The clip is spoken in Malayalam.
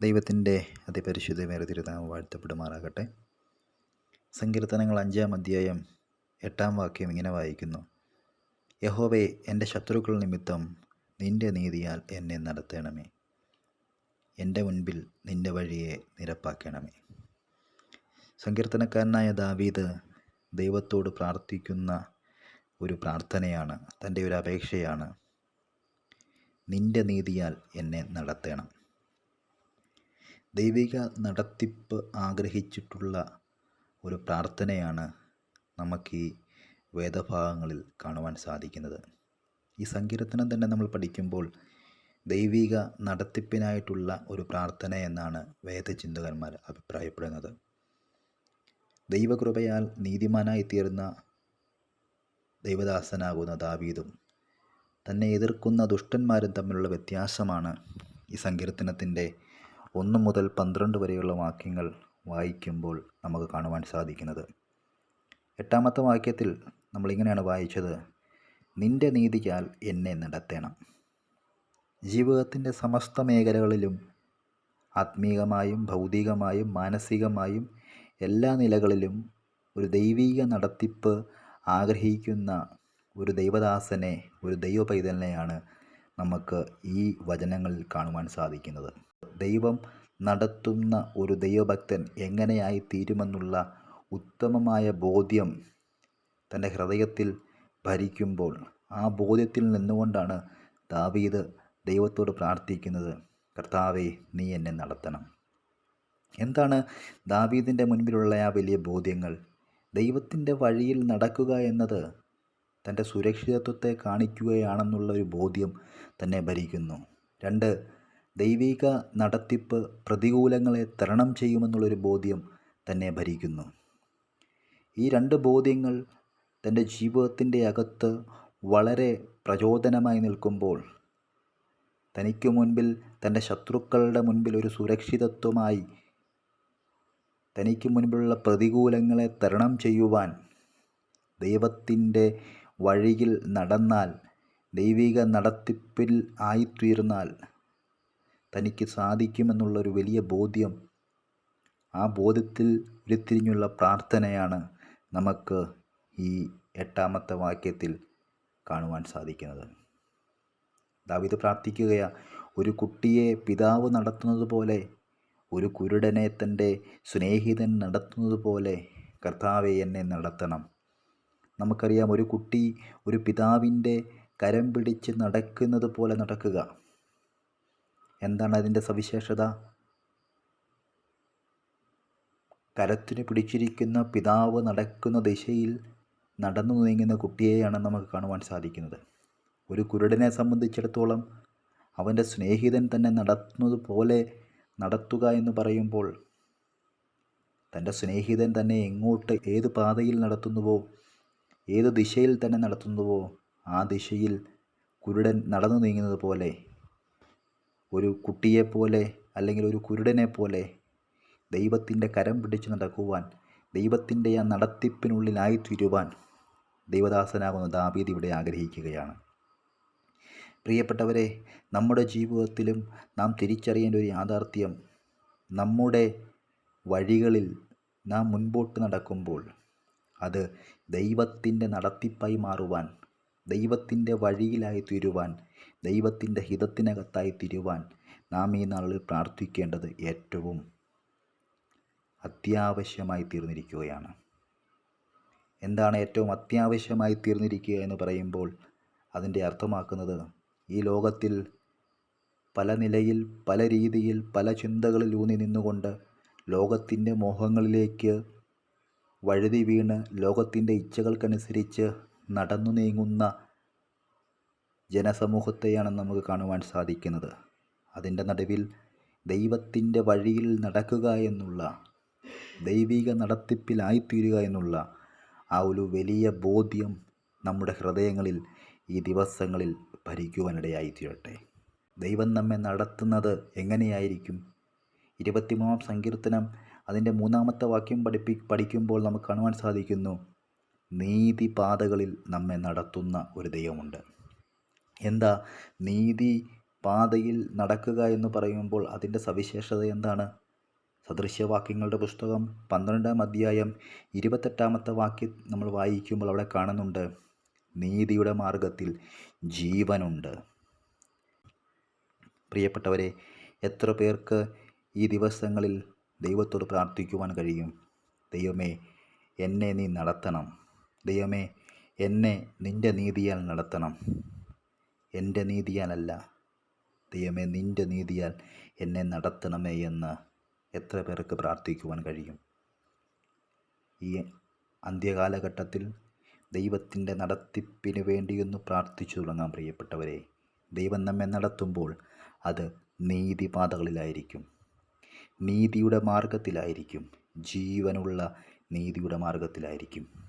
ദൈവത്തിന്റെ അതിപരിശുദ്ധമേറെ തിരുനാമം വാഴ്ത്തപ്പെടുമാറാകട്ടെ. സങ്കീർത്തനങ്ങൾ അഞ്ചാം അധ്യായം എട്ടാം വാക്യം ഇങ്ങനെ വായിക്കുന്നു. യഹോവേ എന്റെ ശത്രുക്കൾ നിമിത്തം നിന്റെ നീതിയാൽ എന്നെ നടത്തണമേ. എന്റെ മുൻപിൽ നിന്റെ വഴിയെ നിരപ്പാക്കണമേ. സങ്കീർത്തനക്കാരനായ ദാവീദ് ദൈവത്തോട് പ്രാർത്ഥിക്കുന്ന ഒരു പ്രാർത്ഥനയാണ് തന്റെ ഒരു അപേക്ഷയാണ്. നിന്റെ നീതിയാൽ എന്നെ നടത്തണം. ദൈവിക നടത്തിപ്പ് ആഗ്രഹിച്ചിട്ടുള്ള ഒരു പ്രാർത്ഥനയാണ് നമുക്ക് ഈ വേദഭാഗങ്ങളിൽ കാണുവാൻ സാധിക്കുന്നത്. ഈ സങ്കീർത്തനം തന്നെ നമ്മൾ പഠിക്കുമ്പോൾ ദൈവിക നടത്തിപ്പിനായിട്ടുള്ള ഒരു പ്രാർത്ഥന എന്നാണ് വേദചിന്തകന്മാർ അഭിപ്രായപ്പെടുന്നത്. ദൈവകൃപയാൽ നീതിമാനായി തീർന്ന ദൈവദാസനാകുന്ന ദാവീദും തന്നെ എതിർക്കുന്ന ദുഷ്ടന്മാരും തമ്മിലുള്ള വ്യത്യാസമാണ് ഈ സങ്കീർത്തനത്തിന്റെ ഒന്ന് മുതൽ പന്ത്രണ്ട് വരെയുള്ള വാക്യങ്ങൾ വായിക്കുമ്പോൾ നമുക്ക് കാണുവാൻ സാധിക്കുന്നത്. എട്ടാമത്തെ വാക്യത്തിൽ നമ്മളിങ്ങനെയാണ് വായിച്ചത്. നിന്റെ നീതിയാൽ എന്നെ നടത്തണം. ജീവിതത്തിന്റെ സമസ്ത മേഖലകളിലും ആത്മീകമായും ഭൗതികമായും മാനസികമായും എല്ലാ നിലകളിലും ഒരു ദൈവീക നടത്തിപ്പ് ആഗ്രഹിക്കുന്ന ഒരു ദൈവദാസനെ ഒരു ദൈവ പൈതലിനെയാണ് നമുക്ക് ഈ വചനങ്ങളിൽ കാണുവാൻ സാധിക്കുന്നത്. ദൈവം നടത്തുന്ന ഒരു ദൈവഭക്തൻ എങ്ങനെയായി തീരുമെന്നുള്ള ഉത്തമമായ ബോധ്യം തന്റെ ഹൃദയത്തിൽ ഭരിക്കുമ്പോൾ ആ ബോധ്യത്തിൽ നിന്നുകൊണ്ടാണ് ദാവീദ് ദൈവത്തോട് പ്രാർത്ഥിക്കുന്നത്. കർത്താവെ നീ എന്നെ നടത്തണം. എന്താണ് ദാവീദിന്റെ മുൻപിലുള്ള ആ വലിയ ബോധ്യങ്ങൾ? ദൈവത്തിന്റെ വഴിയിൽ നടക്കുക എന്നത് തന്റെ സുരക്ഷിതത്വത്തെ കാണിക്കുകയാണെന്നുള്ള ഒരു ബോധ്യം തന്നെ ഭരിക്കുന്നു. രണ്ട് ദൈവിക നടത്തിപ്പ് പ്രതികൂലങ്ങളെ തരണം ചെയ്യുമെന്നുള്ളൊരു ബോധ്യം തന്നെ ഭരിക്കുന്നു. ഈ രണ്ട് ബോധ്യങ്ങൾ തന്റെ ജീവിതത്തിന്റെ അകത്ത് വളരെ പ്രചോദനമായി നിൽക്കുമ്പോൾ തനിക്ക് മുൻപിൽ തന്റെ ശത്രുക്കളുടെ മുൻപിൽ ഒരു സുരക്ഷിതത്വമായി തനിക്ക് മുൻപിലുള്ള പ്രതികൂലങ്ങളെ തരണം ചെയ്യുവാൻ ദൈവത്തിന്റെ വഴിയിൽ നടന്നാൽ ദൈവിക നടത്തിപ്പിൽ ആയിത്തീർന്നാൽ തനിക്ക് സാധിക്കുമെന്നുള്ളൊരു വലിയ ബോധ്യം ആ ബോധ്യത്തിൽ ഉരുത്തിരിഞ്ഞുള്ള പ്രാർത്ഥനയാണ് നമുക്ക് ഈ എട്ടാമത്തെ വാക്യത്തിൽ കാണുവാൻ സാധിക്കുന്നത്. ദാവിത് പ്രാർത്ഥിക്കുകയാ ഒരു കുട്ടിയെ പിതാവ് നടത്തുന്നത് പോലെ ഒരു കുരുടനെ തന്റെ സ്നേഹിതൻ നടത്തുന്നത് പോലെ കർത്താവെ എന്നെ നടത്തണം. നമുക്കറിയാം ഒരു കുട്ടി ഒരു പിതാവിന്റെ കരം പിടിച്ച് നടക്കുന്നത് പോലെ നടക്കുക. എന്താണ് അതിന്റെ സവിശേഷത? കരത്തിന് പിടിച്ചിരിക്കുന്ന പിതാവ് നടക്കുന്ന ദിശയിൽ നടന്നു നീങ്ങുന്ന കുട്ടിയെയാണ് നമുക്ക് കാണുവാൻ സാധിക്കുന്നത്. ഒരു കുരുടനെ സംബന്ധിച്ചിടത്തോളം അവന്റെ സ്നേഹിതൻ തന്നെ നടത്തുന്നത് പോലെ നടത്തുക എന്ന് പറയുമ്പോൾ തന്റെ സ്നേഹിതൻ തന്നെ എങ്ങോട്ട് ഏത് പാതയിൽ നടത്തുന്നുവോ ഏത് ദിശയിൽ തന്നെ നടത്തുന്നുവോ ആ ദിശയിൽ കുരുടൻ നടന്നു നീങ്ങുന്നത് പോലെ ഒരു കുട്ടിയെപ്പോലെ അല്ലെങ്കിൽ ഒരു കുരുടനെ പോലെ ദൈവത്തിന്റെ കരം പിടിച്ച് നടക്കുവാൻ ദൈവത്തിന്റെ ആ നടത്തിപ്പിനുള്ളിലായി തീരുവാൻ ദൈവദാസനാകുന്ന ദാബീദ് ഇവിടെ ആഗ്രഹിക്കുകയാണ്. പ്രിയപ്പെട്ടവരെ നമ്മുടെ ജീവിതത്തിലും നാം തിരിച്ചറിയേണ്ട ഒരു യാഥാർത്ഥ്യം നമ്മുടെ വഴികളിൽ നാം മുൻപോട്ട് നടക്കുമ്പോൾ അത് ദൈവത്തിന്റെ നടത്തിപ്പായി മാറുവാൻ ദൈവത്തിന്റെ വഴിയിലായി തീരുവാൻ ദൈവത്തിന്റെ ഹിതത്തിനകത്തായി തീരുവാൻ നാം ഈ നാളിൽ പ്രാർത്ഥിക്കേണ്ടത് ഏറ്റവും അത്യാവശ്യമായി തീർന്നിരിക്കുകയാണ്. എന്താണ് ഏറ്റവും അത്യാവശ്യമായി തീർന്നിരിക്കുക എന്ന് പറയുമ്പോൾ അതിന്റെ അർത്ഥമാക്കുന്നത് ഈ ലോകത്തിൽ പല നിലയിൽ പല രീതിയിൽ പല ചിന്തകളിൽ ഊന്നി നിന്നുകൊണ്ട് ലോകത്തിന്റെ മോഹങ്ങളിലേക്ക് വഴുതി വീണ് ലോകത്തിന്റെ ഇച്ഛകൾക്കനുസരിച്ച് നടന്നു നീങ്ങുന്ന ജനസമൂഹത്തെയാണ് നമുക്ക് കാണുവാൻ സാധിക്കുന്നത്. അതിന്റെ നടുവിൽ ദൈവത്തിന്റെ വഴിയിൽ നടക്കുക എന്നുള്ള ദൈവിക നടത്തിപ്പിലായിത്തീരുക എന്നുള്ള ആ ഒരു വലിയ ബോധ്യം നമ്മുടെ ഹൃദയങ്ങളിൽ ഈ ദിവസങ്ങളിൽ ഭരിക്കുവാനിടയായി തീരട്ടെ ദൈവം നമ്മെ നടത്തുന്നത് എങ്ങനെയായിരിക്കും? ഇരുപത്തിമൂന്നാം സങ്കീർത്തനം അതിന്റെ മൂന്നാമത്തെ വാക്യം പഠിപ്പി പഠിക്കുമ്പോൾ നമുക്ക് കാണുവാൻ സാധിക്കുന്നു. നീതിപാതകളിൽ നമ്മെ നടത്തുന്ന ഒരു ദൈവമുണ്ട്. എന്താ നീതി പാതയിൽ നടക്കുക എന്ന് പറയുമ്പോൾ അതിന്റെ സവിശേഷത എന്താണ്? സദൃശ്യവാക്യങ്ങളുടെ പുസ്തകം പന്ത്രണ്ടാം അധ്യായം ഇരുപത്തെട്ടാമത്തെ വാക്യം നമ്മൾ വായിക്കുമ്പോൾ അവിടെ കാണുന്നുണ്ട് നീതിയുടെ മാർഗത്തിൽ ജീവനുണ്ട്. പ്രിയപ്പെട്ടവരെ എത്ര പേർക്ക് ഈ ദിവസങ്ങളിൽ ദൈവത്തോട് പ്രാർത്ഥിക്കുവാൻ കഴിയും? ദൈവമേ എന്നെ നീ നടത്തണം. ദൈവമേ എന്നെ നിന്റെ നീതിയാൽ നടത്തണം. എന്റെ നീതിയാലല്ല. ദൈവമേ നിന്റെ നീതിയാൽ എന്നെ നടത്തണമേ എന്ന് എത്ര പേർക്ക് പ്രാർത്ഥിക്കുവാൻ കഴിയും? ഈ അന്ത്യകാലഘട്ടത്തിൽ ദൈവത്തിന്റെ നടത്തിപ്പിന് വേണ്ടിയൊന്ന് പ്രാർത്ഥിച്ചു തുടങ്ങാം പ്രിയപ്പെട്ടവരെ. ദൈവം നമ്മെ നടത്തുമ്പോൾ അത് നീതിപാതകളിലായിരിക്കും. നീതിയുടെ മാർഗത്തിലായിരിക്കും. ജീവനുള്ള നീതിയുടെ മാർഗത്തിലായിരിക്കും.